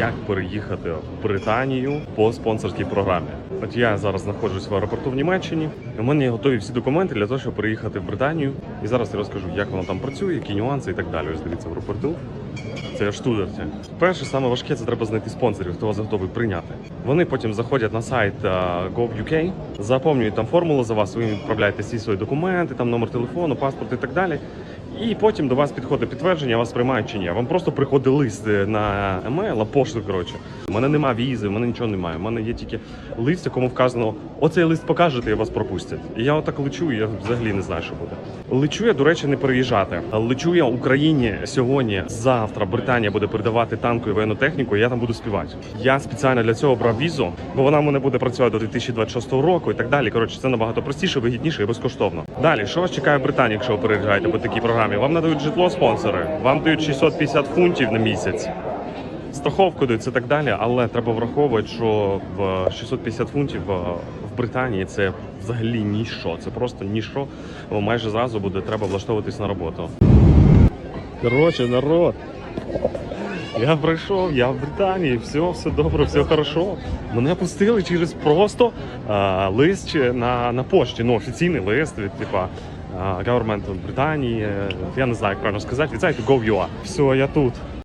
як переїхати в Британію по спонсорській програмі. От я зараз знаходжусь в аеропорту в Німеччині. У мене готові всі документи для того, щоб переїхати в Британію. І зараз я розкажу, як воно там працює, які нюанси і так далі. Ось дивіться в аеропорту. Це я в Штутгарті. Перше, саме важке, це треба знайти спонсорів, хто вас готовий прийняти. Вони потім заходять на сайт е, gov.uk, заповнюють там формулу за вас, ви відправляєте всі свої документи, там номер телефону, паспорт і так далі. І потім до вас підходить підтвердження, вас приймають чи ні. Вам просто приходить лист е, на емейл, пошту, коротше. У мене немає візи, у мене нічого немає. У мене є тільки лист, якому вказано, оцей лист покажете і вас пропустять. І я отак лечу, і я взагалі не знаю, що буде. Лечу я, до речі, не переїжджати. Лечу я Україні сьогодні, завтра Британія буде передавати танку і воєнну техніку, і я там буду співати. Я спеціально для цього брав візу, бо вона в мене буде працювати до 2026 року і так далі. Коротше, це набагато простіше, вигідніше і безкоштовно. Далі, що вас чекає в Британії, якщо ви переїжджаєте по такій програмі? Вам надають житло спонсори, вам дають 650 фунтів на місяць. Страховку дають і так далі, але треба враховувати, що в 650 фунтів е, в Британії це взагалі ніщо. Це просто ніщо. Бо майже зразу буде треба влаштовуватись на роботу. Коротше, народ. Я прийшов, я в Британії, все, все добре, все хорошо. Мене пустили через просто а, лист на, на пошті, ну офіційний лист від типа government Британії. е, Я не знаю, як правильно сказати, від сайту Gov.ua. Все, я тут.